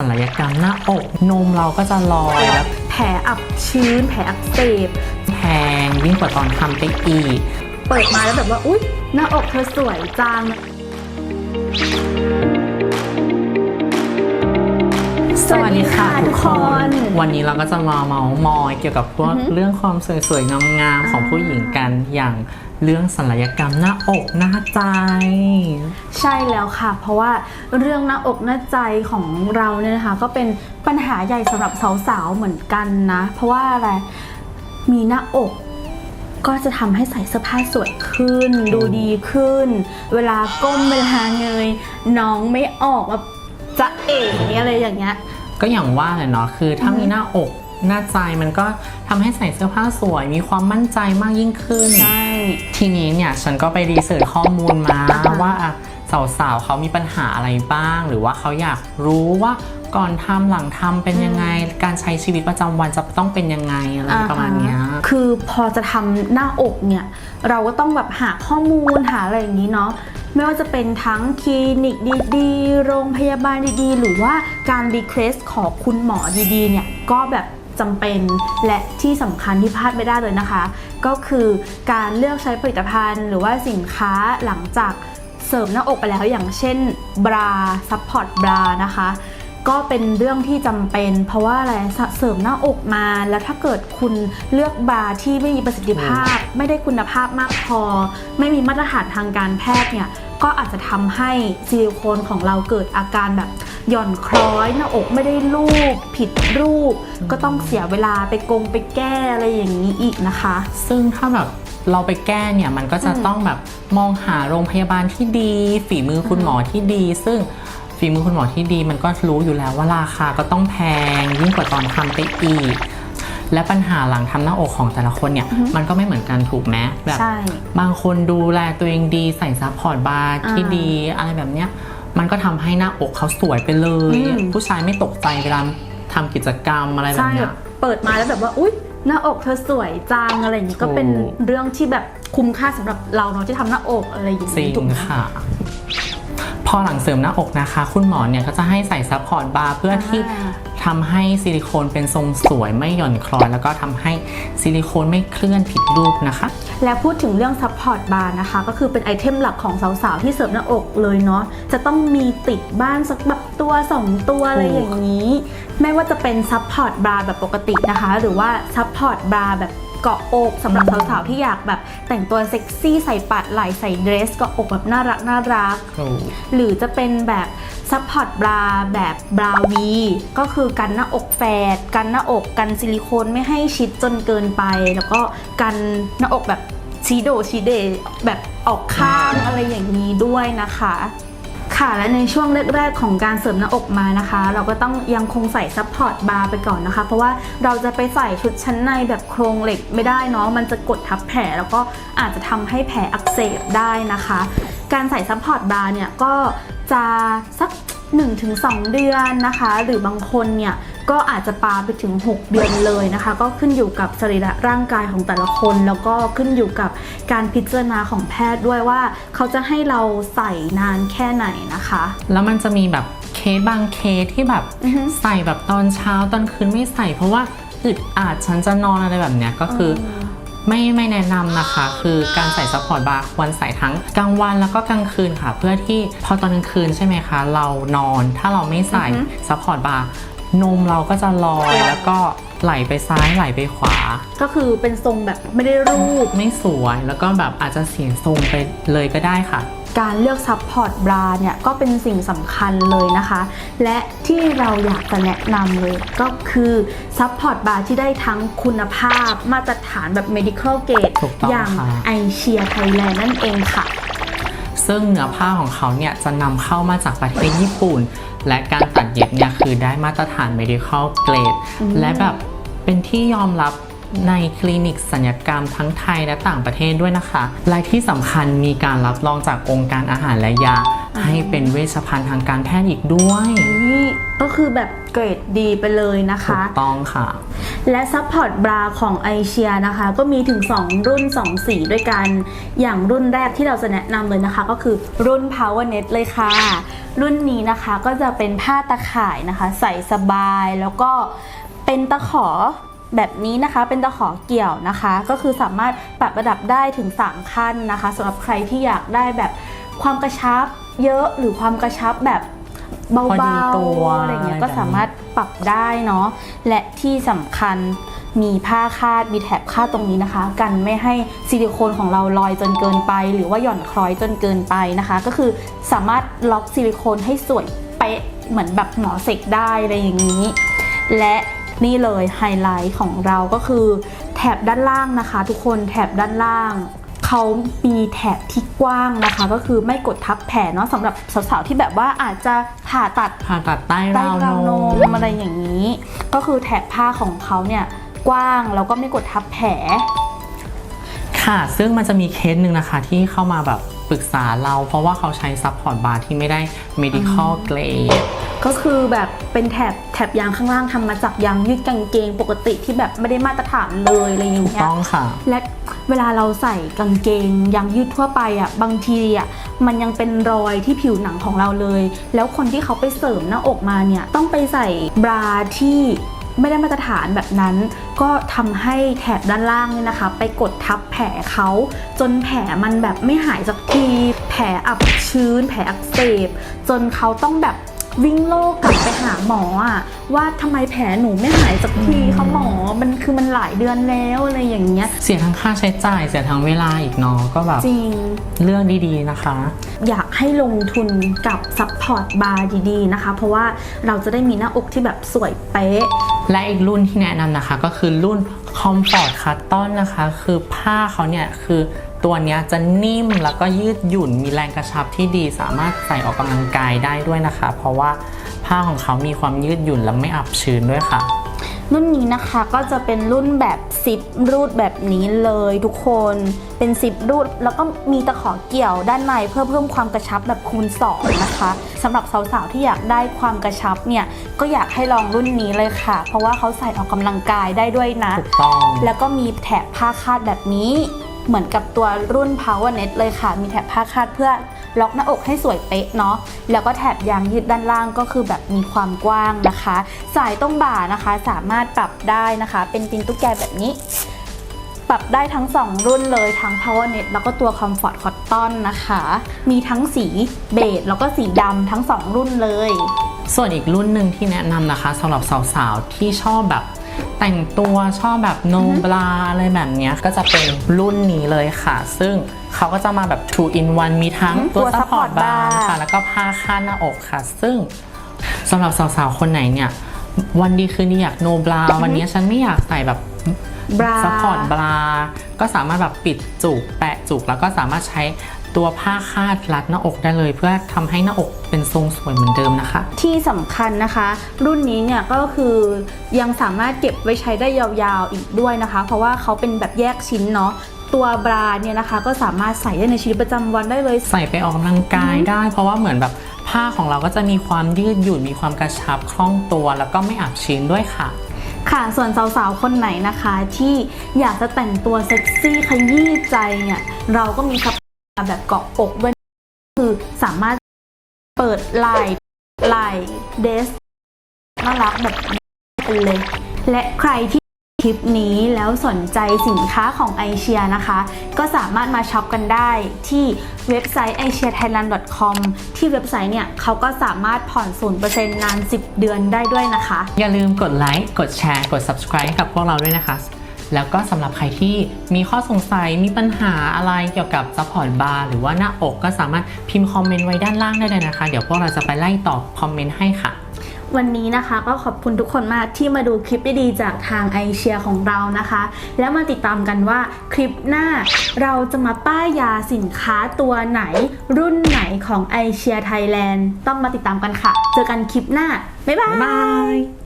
ศัลยกรรมหน้าอกนมเราก็จะลอยแล้วแผลอับชื้น แผลอักเสบ แพงยิ่งกว่าตอนทำไปอีก เปิดมาแล้วแบบว่า อุ๊ย หน้าอกเธอสวยจัง สวัสดีค่ะทุทุกกคคนนวันนี้เราก็จะมาเมาส์มอยเกี่ยวกับพวกอือฮึเรื่องความสวยๆงามๆของผู้หญิงกันอย่าง เรื่องศัลยกรรมหน้าอกหน้าใจ ใช่แล้วค่ะ เพราะว่าเรื่องหน้าอกหน้าใจของเราเนี่ยนะคะ ก็เป็นปัญหาใหญ่สำหรับสาวๆเหมือนกันนะ เพราะว่าอะไรมีหน้าอกก็จะทำให้ใส่เสื้อผ้าสวยขึ้น ดูดีขึ้น เวลาก้มเวลาเงยน้องไม่ออกว่าจะเอ๋อะไรอย่างเงี้ย ก็อย่างว่าแหละเนาะคือถ้ามีหน้าอกหน้าใจมันก็ทำให้ใส่เสื้อผ้าสวย มีความมั่นใจมากยิ่งขึ้นใช่ ทีนี้เนี่ยฉันก็ไปรีเสิร์ชข้อมูลมาอ่าฮะว่าสาวๆเขามีปัญหาอะไรบ้าง หรือว่าเขาอยากรู้ว่าก่อนทำหลังทำเป็นยังไง การใช้ชีวิตประจำวันจะต้องเป็นยังไงอะไรประมาณเนี้ยอ่าฮะคือพอจะทำหน้าอกเนี่ย เราก็ต้องแบบหาข้อมูลหาอะไรอย่างนี้เนาะไม่ว่าจะเป็นทั้งคลินิกดีๆ โรงพยาบาลดีๆ หรือว่าการรีเควสขอคุณหมอดีๆ เนี่ยก็แบบ จำเป็น และที่สำคัญที่พลาดไม่ได้เลยนะคะ ก็คือการเลือกใช้ผลิตภัณฑ์ หรือว่าสินค้าหลังจากเสริมหน้าอกไปแล้วอย่างเช่นบราซัพพอร์ตบรานะคะก็เป็นเรื่องที่จำเป็น เพราะว่าอะไรเสริมหน้าอกมา แล้วถ้าเกิดคุณเลือกบาร์ที่ไม่มีประสิทธิภาพ ไม่ได้คุณภาพมากพอ ไม่มีมาตรฐานทางการแพทย์เนี่ย ก็อาจจะทำให้ซิลิโคนของเราเกิดอาการแบบหย่อนคล้อยหน้าอกไม่ได้รูป ผิดรูป ก็ต้องเสียเวลาไปกงไปแก้อะไรอย่างนี้อีกนะคะ ซึ่งถ้าแบบเราไปแก้เนี่ยมันก็จะต้องแบบมองหาโรงพยาบาลที่ดี ฝีมือคุณหมอที่ดี ซึ่งฝีมือคุณหมอที่ดีมันก็รู้อยู่แล้วว่าราคาก็ต้องแพงยิ่งกว่าตอนทำไปอีก และปัญหาหลังทำหน้าอกของแต่ละคนเนี่ยมันก็ไม่เหมือนกันถูกไหมแบบใช่บางคนดูแลตัวเองดีใส่ซัพพอร์ตบาร์ที่อ่าดีอะไรแบบเนี้ยมันก็ทำให้หน้าอกเขาสวยไปเลยอืมผู้ชายไม่ตกใจเวลาทำกิจกรรมอะไรแบใช่บเนี้แบยบเปิดมาแล้วแบบว่าอุ๊ยหน้าอกเธอสวยจังอะไรอย่างนี้ถูกก็เป็นเรื่องที่แบบคุ้มค่าสำหรับเราเนาะที่ทำหน้าอกอะไรอย่างจรินี้งถูกไหมค่ะ พอหลังเสริมหน้าอกนะคะ คุณหมอเนี่ยก็จะให้ใส่ซัพพอร์ตบาร์เพื่อที่อ่า ทำให้ซิลิโคนเป็นทรงสวยไม่หย่อนคล้อย แล้วก็ทำให้ซิลิโคนไม่เคลื่อนผิดรูปนะคะ และพูดถึงเรื่องซัพพอร์ตบาร์นะคะ ก็คือเป็นไอเทมหลักของสาวๆ ที่เสริมหน้าอกเลยเนาะจะต้องมีติดบ้านสักแบบตัว 2 ตัวอะไรอย่างนี้ ไม่ว่าจะเป็นซัพพอร์ตบาร์แบบปกตินะคะ หรือว่าซัพพอร์ตบาร์แบบ เกาะอกสำหรับสาวๆที่อยากแบบแต่งตัวเซ็กซี่ใส่ปัดไหล่ใส่เดรสเกาะอกแบบน่ารักน่ารัก หรือจะเป็นแบบซัพพอร์ตบราแบบบราวีก็คือกันหน้าอกแฝดกันหน้าอกกันซิลิโคนไม่ให้ชิดจนเกินไป แล้วก็กันหน้าอกแบบชีโดชีเดแบบออกข้างอะไรอย่างนี้ด้วยนะคะ ค่ะและในช่วงแรกๆของการเสริมหน้าอกมานะคะ เราก็ต้องยังคงใส่ซัพพอร์ตบาร์ไปก่อนนะคะ เพราะว่าเราจะไปใส่ชุดชั้นในแบบโครงเหล็กไม่ได้เนาะมันจะกดทับแผลแล้วก็อาจจะทำให้แผลอักเสบได้นะคะ การใส่ซัพพอร์ตบาร์เนี่ยก็จะสัก 1-2 เดือนนะคะ หรือบางคนเนี่ย ก็อาจจะปาไปถึง 6 เดือนเลยนะคะ ก็ขึ้นอยู่กับสรีระร่างกายของแต่ละคน แล้วก็ขึ้นอยู่กับการพิจารณาของแพทย์ด้วยว่า เขาจะให้เราใส่นานแค่ไหนนะคะ แล้วมันจะมีแบบเคสบางเคสที่แบบอือฮึใส่แบบตอนเช้าตอนคืนไม่ใส่ เพราะว่าอึดอาจฉันจะนอนอะไรแบบเนี้ยก็คืออไม่ไม่แนะนำนะคะ คือการใส่ซัพพอร์ตบาร์ควรใส่ทั้งกลางวันแล้วก็กลางคืนค่ะ เพื่อที่พอตอนกลางคืนใช่ไหมคะ เรานอนถ้าเราไม่ใส่อือฮึซัพพอร์ตบาร์ นมเราก็จะลอยแล้วก็ไหลไปซ้ายไหลไปขวา ก็คือเป็นทรงแบบไม่ได้รูป ไม่สวยแล้วก็แบบอาจจะเสียทรงไปเลยก็ได้ค่ะ การเลือกซัพพอร์ตบราเนี่ยก็เป็นสิ่งสำคัญเลยนะคะ และที่เราอยากจะแนะนำเลยก็คือซัพพอร์ตบราที่ได้ทั้งคุณภาพมาตรฐานแบบ medical grade ถูกต้องอย่างค่ะ ไอเชียไทยแลนด์นั่นเองค่ะ ซึ่งเนื้อผ้าของเขาเนี่ยจะนำเข้ามาจากประเทศญี่ปุ่น และการตัดเย็บเนี่ยคือได้มาตรฐาน medical grade อืมและแบบเป็นที่ยอมรับในคลินิกสัญญกรรมทั้งไทยและต่างประเทศด้วยนะคะ และที่สำคัญมีการรับรองจากองค์การอาหารและยา ให้เป็นเวชภัณฑ์ทางการแพทย์อีกด้วยนี่ก็คือแบบเกรดดีไปเลยนะถูคะ กต้องค่ะ และซัพพอร์ตบราของไอเชียนะคะ ก็มีถึง 2 รุ่น 2 สีด้วยกัน อย่างรุ่นแรกที่เราจะแนะนำเลยนะคะ ก็คือรุ่น Power Net เลยค่ะ รุ่นนี้นะคะก็จะเป็นผ้าตะข่ายนะคะ ใส่สบายแล้วก็เป็นตะขอแบบนี้นะคะ เป็นตะขอเกี่ยวนะคะ ก็คือสามารถปรับระดับได้ถึง 3 ขั้นนะคะสำหรับใครที่อยากได้แบบความกระชับ เยอะหรือความกระชับแบบเบาพอดีตัวๆอะไรเงี้ยก็อะไรแบบนี้ สามารถปรับได้เนาะและที่สำคัญมีผ้าคาดมีแถบคาดตรงนี้นะคะ กันไม่ให้ซิลิโคนของเราลอยจนเกินไป หรือว่าหย่อนคล้อยจนเกินไปนะคะ ก็คือสามารถล็อกซิลิโคนให้สวยเป๊ะเหมือนแบบหมอเสกได้อะไรอย่างนี้ และนี่เลยไฮไลท์ของเราก็คือแถบด้านล่างนะคะ ทุกคนแถบด้านล่าง เขามีแถบที่กว้างนะคะ ก็คือไม่กดทับแผลเนาะสำหรับสาวๆที่แบบว่าอาจจะผ่าตัดผ่าตัดใต้ใต้ราวนราวนมมอะไรอย่างนี้ ก็คือแถบผ้าของเขาเนี่ยกว้างแล้วก็ไม่กดทับแผลค่ะ ซึ่งมันจะมีเคสหนึ่งนะคะที่เข้ามาแบบปรึกษาเรา เพราะว่าเขาใช้ซัพพอร์ตบาร์ที่ไม่ได้ medical grade ก็คือแบบเป็นแถบแถบยางข้างล่างทำมาจากยางยืดกางเกงปกติที่แบบไม่ได้มาตรฐานเลยอะไรอย่างถูกเงี้ยต้องค่ะ และเวลาเราใส่กางเกงยางยืดทั่วไปอะบางทีอะมันยังเป็นรอยที่ผิวหนังของเราเลย แล้วคนที่เขาไปเสริมหน้าอกมาเนี่ยต้องไปใส่บราที่ไม่ได้มาตรฐานแบบนั้น ก็ทำให้แถบด้านล่างเนี่ยนะคะ ไปกดทับแผลเขาจนแผลมันแบบไม่หายสักที แผลอับชื้น แผลอักเสบ จนเขาต้องแบบ วิ่งโลกกลับไปหาหมออะว่าทำไมแผลหนูไม่หายสักทีคะหมอมันคือมันหลายเดือนแล้วอะไรอย่างเงี้ย เสียทั้งค่าใช้จ่ายเสียทั้งเวลาอีกเนาะก็แบบจริงเลือกดีๆนะคะ อยากให้ลงทุนกับซัพพอร์ตบาร์ดีๆนะคะ เพราะว่าเราจะได้มีหน้าอกที่แบบสวยเป๊ะ และอีกรุ่นที่แนะนำนะคะ ก็คือรุ่น Comfort Cotton นะคะ คือผ้าเขาเนี่ยคือ ตัวเนี้ยจะนิ่มแล้วก็ยืดหยุ่นมีแรงกระชับที่ดีสามารถใส่ออกกำลังกายได้ด้วยนะคะ เพราะว่าผ้าของเขามีความยืดหยุ่นและไม่อับชื้นด้วยค่ะ รุ่นนี้นะคะก็จะเป็นรุ่นแบบซิปรูดแบบนี้เลยทุกคนเป็นซิปรูดแล้วก็มีตะขอเกี่ยวด้านในเพื่อเพิ่มความกระชับแบบคูณ2นะคะสำหรับสาวๆที่อยากได้ความกระชับเนี่ยก็อยากให้ลองรุ่นนี้เลยค่ะ เพราะว่าเขาใส่ออกกำลังกายได้ด้วยนะถูกต้องแล้วก็มีแถบผ้าคาดแบบนี้ เหมือนกับตัวรุ่น Power Net เลยค่ะ มีแถบผ้าคาดเพื่อล็อกหน้าอกให้สวยเป๊ะเนาะ แล้วก็แถบยางยืดด้านล่างก็คือแบบมีความกว้างนะคะ สายตรงบ่านะคะสามารถปรับได้นะคะ เป็นตินตุ๊กแกแบบนี้ ปรับได้ทั้ง 2 รุ่นเลยทั้ง Power Net แล้วก็ตัว Comfort Cotton นะคะ มีทั้งสีเบจแล้วก็สีดำทั้ง 2 รุ่นเลย ส่วนอีกรุ่นหนึ่งที่แนะนำนะคะสำหรับสาวๆที่ชอบแบบ แต่งตัวชอบแบบโนบลาอะไรแบบเนี้ยก็จะเป็นรุ่นนี้เลยค่ะ ซึ่งเขาก็จะมาแบบ two in one มีทั้งอืมตัวตัวซัพพอร์ต support บา bar ร์ค่ะ แล้วก็ผ้าคาดหน้าอกค่ะ ซึ่งสำหรับสาวๆ คนไหนเนี่ย วันดีคืนดีอยากโนบลาวันนี้ฉันไม่อยากใส่แบบบราซัพพอร์ตบราก็สามารถแบบปิดจุกแปะจุกแล้วก็สามารถใช้ตัวผ้าคาดรัดหน้าอกได้เลย เพื่อทำให้หน้าอก เป็นทรงสวยเหมือนเดิมนะคะ ที่สำคัญนะคะ รุ่นนี้เนี่ยก็คือยังสามารถเก็บไว้ใช้ได้ยาวๆอีกด้วยนะคะ เพราะว่าเขาเป็นแบบแยกชิ้นเนาะตัวบราเนี่ยนะคะก็สามารถใส่ได้ในชีวิตประจำวันได้เลย ใส่ไปออกกำลังกายได้ เพราะว่าเหมือนแบบผ้าของเราก็จะมีความยืดหยุ่นมีความกระชับคล่องตัว แล้วก็ไม่อับชื้นด้วยค่ะ ค่ะส่วนสาวๆ คนไหนนะคะ ที่อยากจะแต่งตัวเซ็กซี่ขยี้ใจเนี่ยเราก็มีซัพพอร์ตแบบเกาะอกด้วยคือสามารถ เปิดไหล่ไหล่เดสน่ารักแบบเป็นเลย และใครที่คลิปนี้แล้วสนใจสินค้าของไอเชียนะคะ ก็สามารถมาช็อปกันได้ที่เว็บไซต์ asiathailand.com ที่เว็บไซต์เนี่ยเขาก็สามารถผ่อน 0%นาน 10 เดือนได้ด้วยนะคะ อย่าลืมกดไลค์กดแชร์ กด subscribe กับพวกเราด้วยนะคะ แล้วก็สำหรับใครที่มีข้อสงสัยมีปัญหาอะไรเกี่ยวกับ support bar หรือว่าหน้าอกก็สามารถพิมพ์คอมเมนต์ไว้ด้านล่างได้เลยนะคะ เดี๋ยวพวกเราจะไปไล่ตอบคอมเมนต์ให้ค่ะวันนี้นะคะก็ขอบคุณทุกคนมากที่มาดูคลิปดีๆจากทางไอเชียของเรานะคะ แล้วมาติดตามกันว่าคลิปหน้าเราจะมาป้ายยาสินค้าตัวไหน รุ่นไหนของไอเชียไทยแลนด์ต้องมาติดตามกันค่ะ เจอกันคลิปหน้า บ๊ายบายบายย